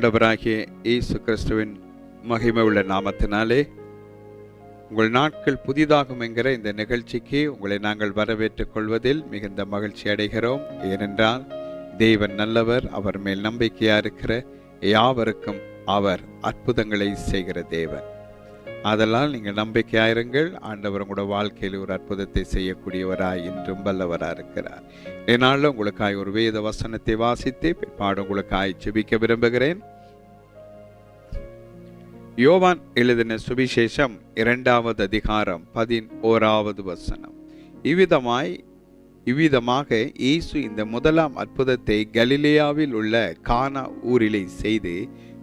ஆண்டவராகிய இயேசு கிறிஸ்துவின் மகிமை உள்ள நாமத்தினாலே உங்கள் நாட்கள் புதிதாகும் என்கிற இந்த நிகழ்ச்சிக்கு உங்களை நாங்கள் வரவேற்றுக் கொள்வதில் மிகுந்த மகிழ்ச்சி அடைகிறோம். ஏனென்றால் தேவன் நல்லவர் அவர் மேல் நம்பிக்கையா இருக்கிற யாவருக்கும் அவர் அற்புதங்களை செய்கிற தேவன். அதனால் நீங்கள் நம்பிக்கையாயிருங்கள். ஆண்டவர் உங்களோட வாழ்க்கையில் ஒரு அற்புதத்தை செய்யக்கூடியவராய் இன்றும் வல்லவராக இருக்கிறார். இதனால உங்களுக்காய் ஒரு வேத வசனத்தை வாசித்து பிற்பாடு உங்களுக்காய் ஜெபிக்க விரும்புகிறேன். யோவான் எழுதின சுவிசேஷம் இரண்டாவது அதிகாரம் பதினோராவது வசனம். இவ்விதமாய் இவ்விதமாக இயேசு இந்த முதலாம் அற்புதத்தை கலிலேயாவில் உள்ள கானா ஊரிலே செய்து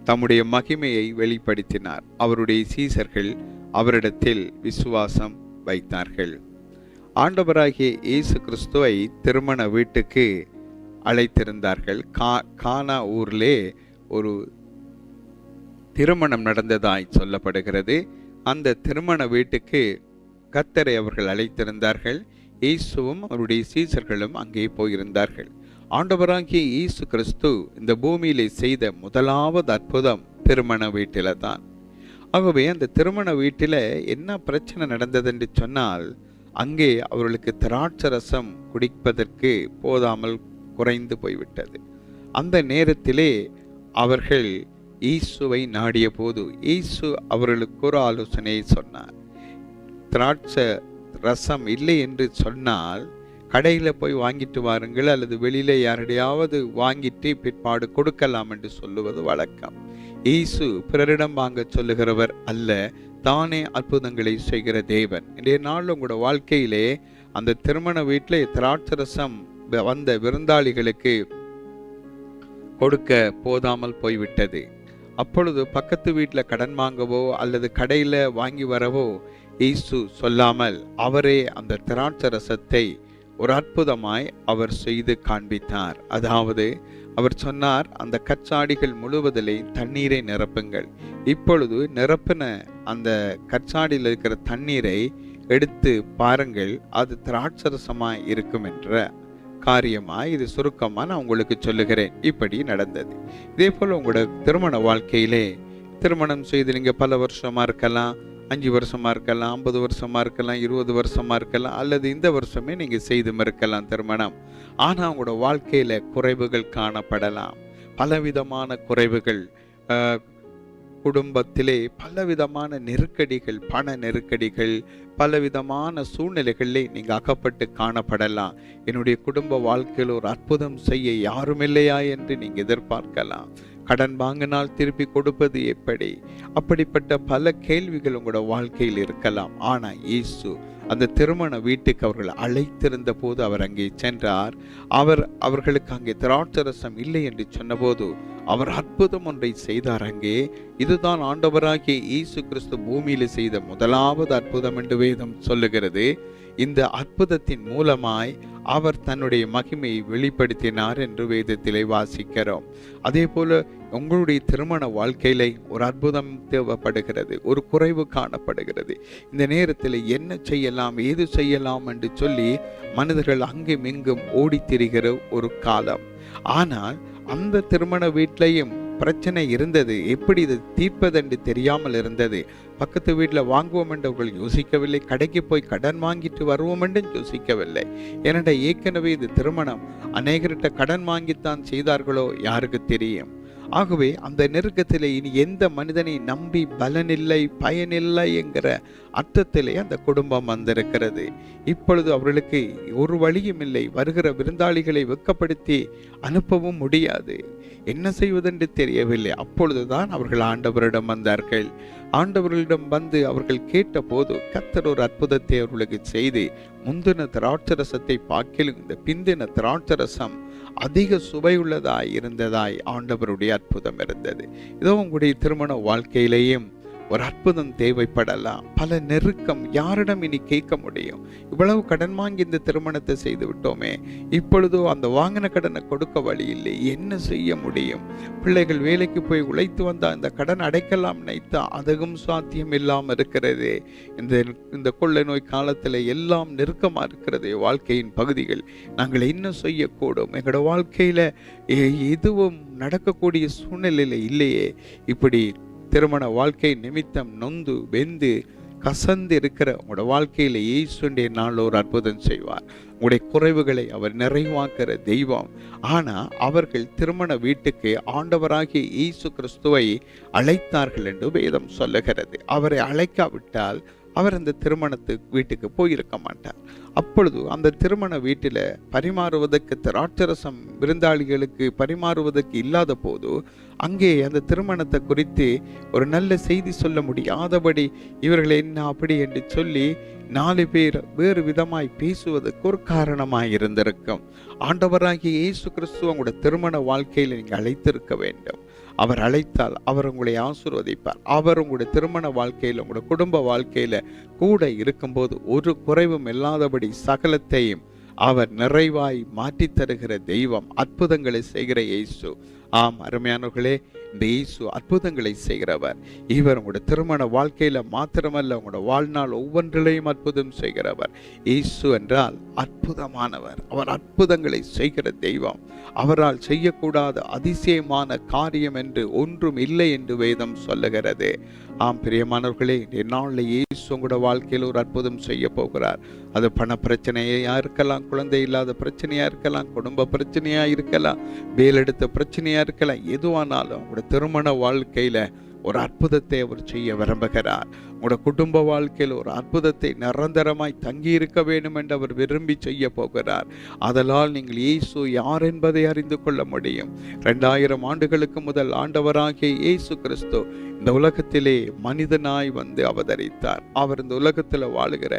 தம்முடைய மகிமையை வெளிப்படுத்தினார். அவருடைய சீசர்கள் அவரிடத்தில் விசுவாசம் வைத்தார்கள். ஆண்டவராகிய இயேசு கிறிஸ்துவை திருமண வீட்டுக்கு அழைத்திருந்தார்கள். கா கானா ஊரிலே ஒரு திருமணம் நடந்ததாய் சொல்லப்படுகிறது. அந்த திருமண வீட்டுக்கு கத்தரை அவர்கள் அழைத்திருந்தார்கள். இயேசுவும் அவருடைய சீசர்களும் அங்கே போயிருந்தார்கள். ஆண்டவராகிய இயேசு கிறிஸ்து இந்த பூமியிலே செய்த முதலாவது அற்புதம் திருமண வீட்டில தான். ஆகவே அந்த திருமண வீட்டில் என்ன பிரச்சனை நடந்தது என்று சொன்னால் அங்கே அவர்களுக்கு திராட்சரசம் குடிப்பதற்கு போதாமல் குறைந்து போய்விட்டது. அந்த நேரத்திலே அவர்கள் ஈசுவை நாடிய போது ஈசு அவர்களுக்கு ஒரு ஆலோசனையை சொன்னார். திராட்ச ரசம் இல்லை என்று சொன்னால் கடையில் போய் வாங்கிட்டு வாருங்கள் அல்லது வெளியில் யாருடையாவது வாங்கிட்டு பிற்பாடு கொடுக்கலாம் என்று சொல்லுவது வழக்கம். ஈசு பிறரிடம் வாங்க சொல்லுகிறவர் அல்ல தானே அற்புதங்களை செய்கிற தேவன். இன்றைய நாள் உங்களோட வாழ்க்கையிலே அந்த திருமண வீட்டில் திராட்சரசம் வந்த விருந்தாளிகளுக்கு கொடுக்க போதாமல் போய்விட்டது. அப்பொழுது பக்கத்து வீட்டில் கடன் வாங்கவோ அல்லது கடையில் வாங்கி வரவோ இயேசு சொல்லாமல் அவரே அந்த திராட்சரசத்தை ஒரு அற்புதமாய் அவர் செய்து காண்பித்தார். அதாவது அவர் சொன்னார் அந்த கச்சாடிகள் முழுவதிலே தண்ணீரை நிரப்புங்கள். இப்பொழுது நிரப்பின அந்த கச்சாடியில் இருக்கிற தண்ணீரை எடுத்து பாருங்கள் அது திராட்சரசமாய் இருக்கும் என்ற காரியமா இது சுருக்கமாக நான் உங்களுக்கு சொல்லுகிறேன். இப்படி நடந்தது. இதே போல் உங்களோட திருமண வாழ்க்கையிலே திருமணம் செய்து நீங்கள் பல வருஷமாக இருக்கலாம் அஞ்சு வருஷமாக இருக்கலாம் ஐம்பது வருஷமாக இருக்கலாம் இருபது வருஷமாக இருக்கலாம் அல்லது இந்த வருஷமே நீங்கள் செய்து மறுக்கலாம் திருமணம். ஆனால் உங்களோட வாழ்க்கையில் குறைவுகள் காணப்படலாம். பலவிதமான குறைவுகள் குடும்பத்திலே பலவிதமான நெருக்கடிகள் பண நெருக்கடிகள் பலவிதமான சூழ்நிலைகளிலே நீங்கள் அகப்பட்டு காணப்படலாம். என்னுடைய குடும்ப வாழ்க்கையில் ஒரு அற்புதம் செய்ய யாரும் இல்லையா என்று நீங்கள் எதிர்பார்க்கலாம். கடன் வாங்கினால் திருப்பி கொடுப்பது எப்படி? அப்படிப்பட்ட பல கேள்விகள் உங்களோட வாழ்க்கையில் இருக்கலாம். ஆனா இயேசு அந்த திருமண வீட்டுக்கு அவர்கள் அழைத்திருந்த போது அவர் அங்கே சென்றார். அவர் அவர்களுக்கு அங்கே திராட்சரசம் இல்லை என்று சொன்னபோது அவர் அற்புதம் ஒன்றை செய்தார். அங்கே இதுதான் ஆண்டவராகிய இயேசு கிறிஸ்து பூமியில் செய்த முதலாவது அற்புதம் என்று வேதம் சொல்லுகிறது. இந்த அற்புதத்தின் மூலமாய் அவர் தன்னுடைய மகிமையை வெளிப்படுத்தினார் என்று வேதத்திலே வாசிக்கிறோம். அதே போல உங்களுடைய திருமண வாழ்க்கையில ஒரு அற்புதம் தேவைப்படுகிறது ஒரு குறைவு காணப்படுகிறது. இந்த நேரத்தில் என்ன செய்யலாம் ஏது செய்யலாம் என்று சொல்லி மனிதர்கள் அங்கும் இங்கும் ஓடித் திரிகிற ஒரு காலம். ஆனால் அந்த திருமண வீட்லேயும் பிரச்சனை இருந்தது. எப்படி இது தீர்ப்பதென்று தெரியாமல் இருந்தது. பக்கத்து வீட்டில் வாங்குவோம் என்று அவர்கள் யோசிக்கவில்லை. கடைக்கு போய் கடன் வாங்கிட்டு வருவோம் என்றும் யோசிக்கவில்லை. ஏனென்ற ஏற்கனவே இது திருமணம். அநேகர்கிட்ட கடன் வாங்கித்தான் செய்தார்களோ யாருக்கு தெரியும்? ஆகவே அந்த நெருக்கத்திலே இனி எந்த மனிதனை நம்பி பலனில்லை பயனில்லை என்கிற அர்த்தத்திலே அந்த குடும்பம் வந்திருக்கிறது. இப்பொழுது அவர்களுக்கு ஒரு வழியும் இல்லை. வருகிற விருந்தாளிகளை வெக்கப்படுத்தி அனுப்பவும் முடியாது. என்ன செய்வதென்று தெரியவில்லை. அப்பொழுதுதான் அவர்கள் ஆண்டவரிடம் வந்தார்கள். ஆண்டவர்களிடம் வந்து அவர்கள் கேட்டபோது கத்தர் ஒரு அற்புதத்தை அவர்களுக்கு செய்து முந்தின திராட்சரசத்தை பார்க்கிலும் இந்த பிந்தின திராட்சரசம் அதிக சுவையுள்ளதாய் இருந்ததாய் ஆண்டவருடைய அற்புதம் இருந்தது. இதோ உங்களுடைய திருமண வாழ்க்கையிலேயும் ஒரு அற்புதம் தேவைப்படலாம். பல நெருக்கம் யாரிடம் இனி கேட்க முடியும்? இவ்வளவு கடன் வாங்கி இந்த திருமணத்தை செய்து விட்டோமே. இப்பொழுதோ அந்த வாங்கின கடனை கொடுக்க வழி இல்லை. என்ன செய்ய முடியும்? பிள்ளைகள் வேலைக்கு போய் உழைத்து வந்தால் இந்த கடன் அடைக்கலாம் நினைத்தா அதுவும் சாத்தியம் இல்லாமல் இருக்கிறது. இந்த இந்த கொள்ளை நோய் காலத்தில் எல்லாம் நெருக்கமாக இருக்கிறது வாழ்க்கையின் பகுதிகள். நாங்கள் என்ன செய்யக்கூடும்? எங்களோட வாழ்க்கையில் எதுவும் நடக்கக்கூடிய சூழ்நிலையில் இல்லையே. இப்படி திருமண வாழ்க்கை நிமித்தம் நொந்து வெந்து கசந்து இருக்கிற உங்களோட வாழ்க்கையில் இயேசுடைய நாள் ஒரு அற்புதம் செய்வார். உங்களுடைய குறைவுகளை அவர் நிறைவாக்குற தெய்வம். ஆனால் அவர்கள் திருமண வீட்டுக்கு ஆண்டவராகிய இயேசு கிறிஸ்துவை அழைத்தார்கள் என்று வேதம் சொல்லுகிறது. அவரை அழைக்காவிட்டால் அவர் அந்த திருமணத்து வீட்டுக்கு போயிருக்க மாட்டார். அப்பொழுது அந்த திருமண வீட்டில் பரிமாறுவதற்கு திராட்சரசம் விருந்தாளிகளுக்கு பரிமாறுவதற்கு இல்லாத போது அங்கே அந்த திருமணத்தை குறித்து ஒரு நல்ல செய்தி சொல்ல முடியாதபடி இவர்கள் என்ன அப்படி என்று சொல்லி நாலு பேர் வேறு விதமாய் பேசுவதற்கு ஒரு காரணமாய் இருந்திருக்கும். ஆண்டவராகிய இயேசு கிறிஸ்துவ உங்களோட திருமண வாழ்க்கையில் நீங்கள் அழைத்திருக்க வேண்டும். அவர் அழைத்தால் அவர் உங்களை ஆசீர்வதிப்பார். அவர் உங்களுடைய திருமண வாழ்க்கையில் உங்களுடைய குடும்ப வாழ்க்கையில் கூட இருக்கும்போது ஒரு குறைவும் இல்லாதபடி சகலத்தையும் அவர் நிறைவாய் மாற்றித் தருகிற தெய்வம் அற்புதங்களை செய்கிற இயேசு. ஆம் அருமையானவர்களே இந்த இயேசு அற்புதங்களை செய்கிறவர். இவர் உங்களோட திருமண வாழ்க்கையில மாத்திரமல்ல உங்களோட வாழ்நாள் ஒவ்வொன்றிலையும் அற்புதம் செய்கிறவர். இயேசு என்றால் அற்புதமானவர். அவர் அற்புதங்களை செய்கிற தெய்வம். அவரால் செய்யக்கூடாத அதிசயமான காரியம் என்று ஒன்றும் இல்லை என்று வேதம் சொல்லுகிறது. ஆம் பிரியமானவர்களே இந்த நாளில் இயேசு உங்களோட வாழ்க்கையில் ஒரு அற்புதம் செய்ய போகிறார். அது பண பிரச்சனையாக இருக்கலாம் குழந்தை இல்லாத பிரச்சனையாக இருக்கலாம் குடும்ப பிரச்சனையாக இருக்கலாம் வேலெடுத்த பிரச்சனையாக இருக்கலாம் எதுவானாலும் உங்களோட திருமண வாழ்க்கையில் ஒரு அற்புதத்தை அவர் செய்ய விரும்புகிறார். உங்களோட குடும்ப வாழ்க்கையில் ஒரு அற்புதத்தை நிரந்தரமாய் தங்கி இருக்க வேண்டும் என்று அவர் விரும்பி செய்ய போகிறார். அதனால் நீங்கள் இயேசு யார் என்பதை அறிந்து கொள்ள முடியும். ரெண்டாயிரம் ஆண்டுகளுக்கு முதல் ஆண்டவராகிய இயேசு கிறிஸ்து இந்த உலகத்திலே மனிதனாய் வந்து அவதரித்தார். அவர் இந்த உலகத்தில் வாழுகிற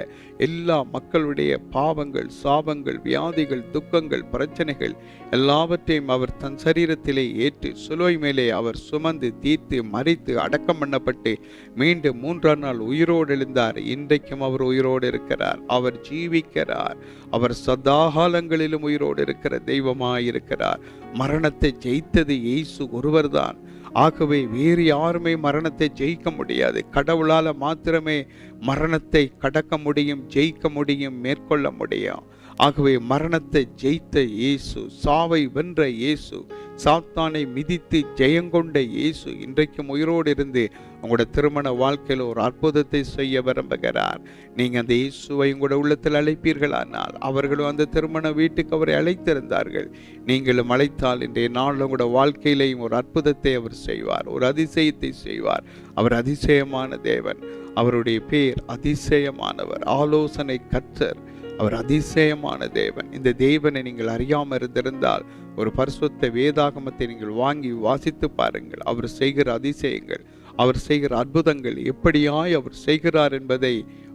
எல்லா மக்களுடைய பாவங்கள் சாபங்கள் வியாதிகள் துக்கங்கள் பிரச்சனைகள் எல்லாவற்றையும் அவர் தன் சரீரத்திலே ஏற்று சுலுவை மேலே அவர் சுமந்து தீர்த்து மறித்து அடக்கம் பண்ணப்பட்டு மீண்டும் மூன்றாம் நாள் உயிரோடு எழுந்தார். இன்றைக்கும் அவர் உயிரோடு இருக்கிறார். அவர் ஜீவிக்கிறார். அவர் சதாகாலங்களிலும் உயிரோடு இருக்கிற தெய்வமாய் இருக்கிறார். மரணத்தை ஜெயித்தது இயேசு ஒருவர்தான். ஆகவே வேறு யாருமே மரணத்தை ஜெயிக்க முடியாது. கடவுளால் மாத்திரமே மரணத்தை கடக்க முடியும் ஜெயிக்க முடியும் மேற்கொள்ள முடியும். ஆகவே மரணத்தை ஜெயித்த இயேசு சாவை வென்ற இயேசு சாத்தானை மிதித்து ஜெயங்கொண்ட இயேசு இன்றைக்கும் உயிரோடு இருந்து உங்களோட திருமண வாழ்க்கையில் ஒரு அற்புதத்தை செய்ய விரும்புகிறார். நீங்கள் அந்த இயேசுவை உங்களோட உள்ளத்தில் அழைப்பீர்களானால் அவர்களும் அந்த திருமண வீட்டுக்கு அவரை அழைத்திருந்தார்கள். நீங்களும் அழைத்தால் இன்றைய நாள் உங்களோட வாழ்க்கையிலையும் ஒரு அற்புதத்தை அவர் செய்வார் ஒரு அதிசயத்தை செய்வார். அவர் அதிசயமான தேவன் அவருடைய பேர் அதிசயமானவர் ஆலோசனை கற்றர் அவர் அதிசயமான தேவன். இந்த தேவனை நீங்கள் அறியாமல் இருந்திருந்தால் ஒரு பரிசுத்த வேதாகமத்தை நீங்கள் வாங்கி வாசித்து பாருங்கள். அவர் செய்கிற அதிசயங்கள் அவர் செய்கிற அற்புதங்கள் எப்படியாய் அவர் செய்கிறார் என்பதை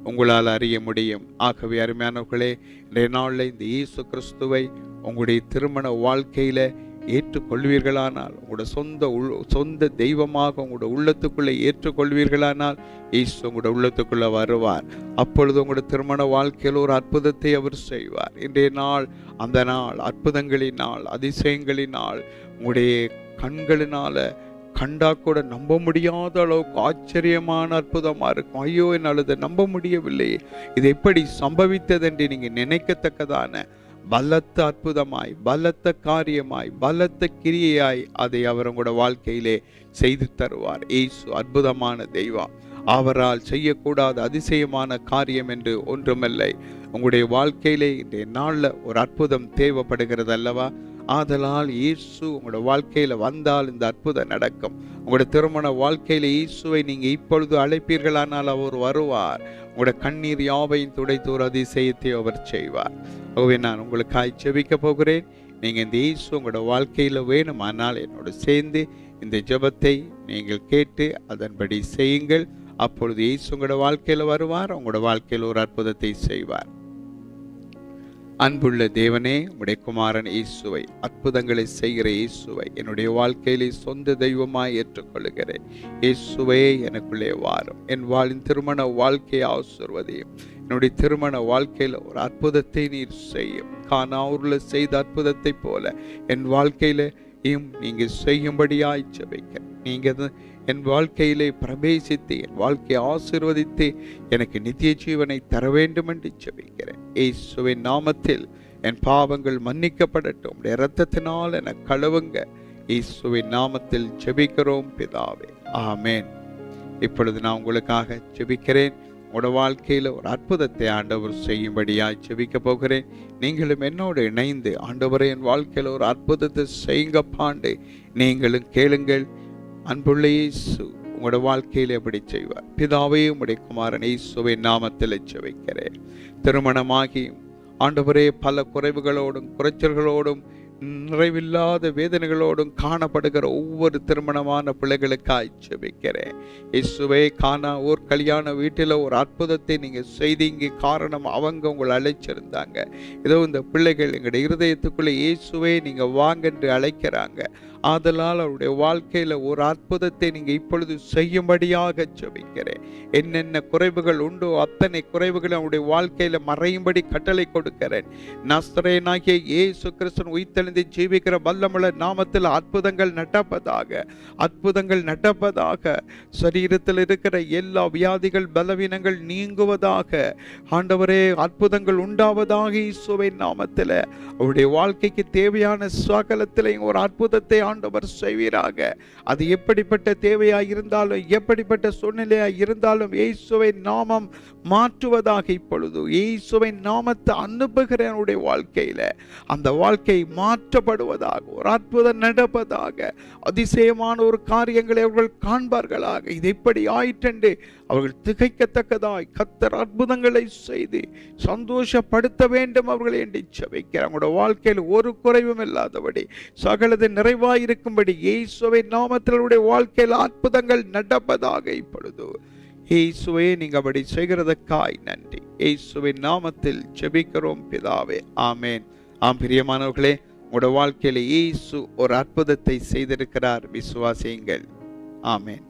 உங்களால் அறிய முடியும். ஆகவே அருமையானவர்களே இன்றைய நாளில் இந்த இயேசு கிறிஸ்துவை உங்களுடைய திருமண வாழ்க்கையில் ஏற்றுக்கொள்வீர்களானால் உங்களோட சொந்த உள் சொந்த தெய்வமாக உங்களோட உள்ளத்துக்குள்ளே ஏற்றுக்கொள்வீர்களானால் இயேசு உங்களோட உள்ளத்துக்குள்ளே வருவார். அப்பொழுது உங்களோட திருமண வாழ்க்கையில் ஒரு அற்புதத்தை அவர் செய்வார். இன்றைய நாள் அந்த நாள் அற்புதங்களின் நாள் அதிசயங்களின் நாள் உங்களுடைய கண்களினால கண்டா கூட நம்ப முடியாத அளவுக்கு ஆச்சரியமான அற்புதமாக இருக்கும். ஐயோ என்னால் இதை நம்ப முடியவில்லையே. இது எப்படி சம்பவித்தது என்று நினைக்கத்தக்கதான பலத்த அற்புதமாய் பலத்த காரியமாய் பலத்த கிரியையாய் அதை அவர் உங்களோட வாழ்க்கையிலே செய்து தருவார். ஏசு அற்புதமான தெய்வம் அவரால் செய்யக்கூடாத அதிசயமான காரியம் என்று ஒன்றுமில்லை. உங்களுடைய வாழ்க்கையிலே இன்றைய நாளில் ஒரு அற்புதம் தேவைப்படுகிறது அல்லவா ஆதலால் இயேசு உங்களோட வாழ்க்கையில வந்தால் இந்த அற்புதம் நடக்கும். உங்களோட திருமண வாழ்க்கையில இயேசுவை நீங்க இப்பொழுது அழைப்பீர்களானால் அவர் வருவார். உங்களோட கண்ணீர் யாவையும் துடைத்து ஒரு அதிசயத்தை அவர் செய்வார். ஆகவே நான் உங்களுக்காய் ஜெபிக்க போகிறேன். நீங்க இந்த இயேசு உங்களோட வாழ்க்கையில் வேணுமானால் என்னோடு சேர்ந்து இந்த ஜெபத்தை நீங்கள் கேட்டு அதன்படி செய்யுங்கள். அப்பொழுது இயேசு உங்களோட வாழ்க்கையில வருவார். உங்களோட வாழ்க்கையில் ஒரு அற்புதத்தை செய்வார். அன்புள்ள தேவனே உடைய குமாரன் இயேசுவை அற்புதங்களை செய்கிற இயேசுவை என்னுடைய வாழ்க்கையிலே சொந்த தெய்வமாய் ஏற்றுக்கொள்கிறேன் இயேசுவே எனக்குள்ளே வாரும். என் வாழின் திருமண வாழ்க்கையை ஆசிர்வதையும். என்னுடைய திருமண வாழ்க்கையில் ஒரு அற்புதத்தை நீர் செய்யும். கானாவூரில் செய்த அற்புதத்தை போல என் வாழ்க்கையில நீங்க செய்யும்படியாய் ஜெபிக்க. நீங்கள் தான் என் வாழ்க்கையிலே பிரவேசித்து என் வாழ்க்கையை ஆசிர்வதித்து எனக்கு நித்திய ஜீவனை தர வேண்டும் என்று ஜெபிக்கிறேன். இயேசுவின் நாமத்தில் என் பாவங்கள் மன்னிக்கப்படட்டும். உடைய இரத்தத்தினால் என கழுவுங்க. இயேசுவின் நாமத்தில் ஜெபிக்கிறோம் பிதாவே. ஆமேன். இப்பொழுது நான் உங்களுக்காக ஜெபிக்கிறேன். உங்களோட வாழ்க்கையில் ஒரு அற்புதத்தை ஆண்டவர் செய்யும்படியாய் ஜெபிக்க போகிறேன். நீங்களும் என்னோடு இணைந்து ஆண்டவரை என் வாழ்க்கையில் ஒரு அற்புதத்தை செய்யுங்க பாண்டு. நீங்களும் கேளுங்கள். அன்புள்ள இயேசு உங்களோட வாழ்க்கையில் எப்படி செய்வார். பிதாவே உடைய குமாரன் இயேசுவை நாமத்தில் வைக்கிறேன் திருமணமாகி ஆண்டவரே பல குறைவுகளோடும் குறைச்சல்களோடும் நிறைவில்லாத வேதனைகளோடும் காணப்படுகிற ஒவ்வொரு திருமணமான பிள்ளைகளுக்காய் ஜெபிக்கிறேன். இயேசுவே காணா ஒரு கல்யாண வீட்டில் ஒரு அற்புதத்தை நீங்கள் செய்தீங்க. காரணம் அவங்க உங்களை அழைச்சிருந்தாங்க. ஏதோ இந்த பிள்ளைகள் எங்களுடைய இருதயத்துக்குள்ளே இயேசுவே நீங்கள் வாங்க என்று அழைக்கிறாங்க. ஆதலால் அவருடைய வாழ்க்கையில் ஒரு அற்புதத்தை நீங்கள் இப்பொழுது செய்யும்படியாக ஜெபிக்கிறேன். என்னென்ன குறைவுகள் உண்டோ அத்தனை குறைவுகளை அவருடைய வாழ்க்கையில் மறையும்படி கட்டளை கொடுக்கிறேன். நஸ்ரேனாகிய ஏசு கிறிஸ்தன் உயிர்த்தெழுந்து ஜீவிக்கிற வல்லமுள்ள நாமத்தில் அற்புதங்கள் நடப்பதாக அற்புதங்கள் நடப்பதாக சரீரத்தில் இருக்கிற எல்லா வியாதிகள் பலவீனங்கள் நீங்குவதாக ஆண்டவரே அற்புதங்கள் உண்டாவதாக இசுவை நாமத்தில். அவருடைய வாழ்க்கைக்கு தேவையான சகலத்திலையும் ஒரு அற்புதத்தை ஆண்டவர் செய்வீராக. அது எப்படிப்பட்ட தேவையாக இருந்தாலும் எப்படிப்பட்ட சூழ்நிலையாக இருந்தாலும் இயேசுவை நாமம் மாற்றுவதாக இப்பொழுது இயேசுவை நாமத்தை அனுப்புகிற வாழ்க்கையில் அந்த வாழ்க்கை மாற்றப்படுவதாக ஒரு அற்புதம் நடப்பதாக அதிசயமான ஒரு காரியங்களை அவர்கள் காண்பார்களாக. இது எப்படி ஆயிற்றென்று அவர்கள் திகைக்கத்தக்கதாய் கத்தர் அற்புதங்களை செய்து சந்தோஷப்படுத்த வேண்டும் அவர்களை என்று சபைக்கிறார் அவங்களோட வாழ்க்கையில் ஒரு குறைவும் இல்லாதபடி சகலது நிறைவாய் இருக்கும்படி இயேசுவை நாமத்தினுடைய வாழ்க்கையில் அற்புதங்கள் நடப்பதாக இப்பொழுது. இயேசுவே நீங்க அப்படி செய்கிறதுக்காய் நன்றி. இயேசுவின் நாமத்தில் ஜெபிக்கிறோம் பிதாவே. ஆமேன். ஆம் பிரியமானவர்களே உங்களோட வாழ்க்கையில இயேசு ஒரு அற்புதத்தை செய்திருக்கிறார். விசுவாசியுங்கள். ஆமேன்.